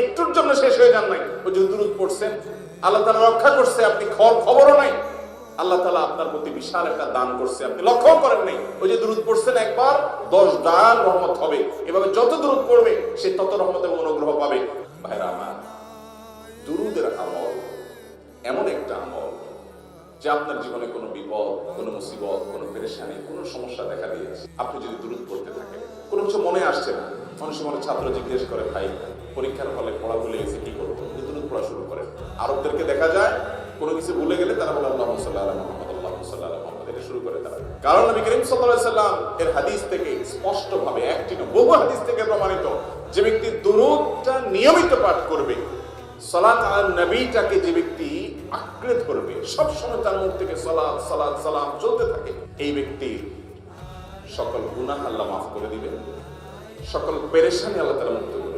একটুর জন্য শেষ হয়ে যান নাই। ওই যে দুরুদ পড়ছেন আল্লাহ তালা রক্ষা করছে, আপনি খবর খবরও নাই। আল্লাহ তালা আপনার প্রতি বিশাল একটা দান করছে, আপনি লক্ষ্য করেন নাই। ওই যে দুরুদ পড়ছেন একবার, দশ দান রহমত হবে। এভাবে যত দুরুদ পড়বে, সে তত রহমত এবং অনুগ্রহ পাবে। ভাইরা আমার, দুরুদের আমল এমন একটা আমল যে আপনার জীবনে কোনো বিপদ, কোনো মুসিবত, কোনো পেরেশানি, কোনো সমস্যা দেখা দিয়েছে। আপনি যদি দূরত পড়তে থাকেন, কোনো কিছু মনে আসছে না। মানুষের মনে ছাত্র জিজ্ঞেস করে, ভাই, পরীক্ষার ফলে পড়া ভুলে গেছে কি করব? দূরত পড়া শুরু করে। আরবদেরকে দেখা যায়, কোনো কিছু ভুলে গেলে তারা বলে, আল্লাহ সাল্লাহ মোহাম্মদ আল্লাহ সাল্লাহ মোহাম্মদ এটা শুরু করে তারা। কারণ নবী করিম সাল্লাহ এর হাদিস থেকে স্পষ্ট ভাবে একটি বহু হাদিস থেকে প্রমাণিত যে ব্যক্তি দুরুদটা নিয়মিত পাঠ করবে, সালাত আর নবীটাকে যে ব্যক্তি আঁকড়ে ধরবে সবসময় তার মুখ থেকে সালাত সালাত, সালাম চলতে থাকে, এই ব্যক্তি সকল গুনাহ আল্লাহ মাফ করে দিবেন। সকল পেরেশানি আল্লাহ তারা মুক্ত করে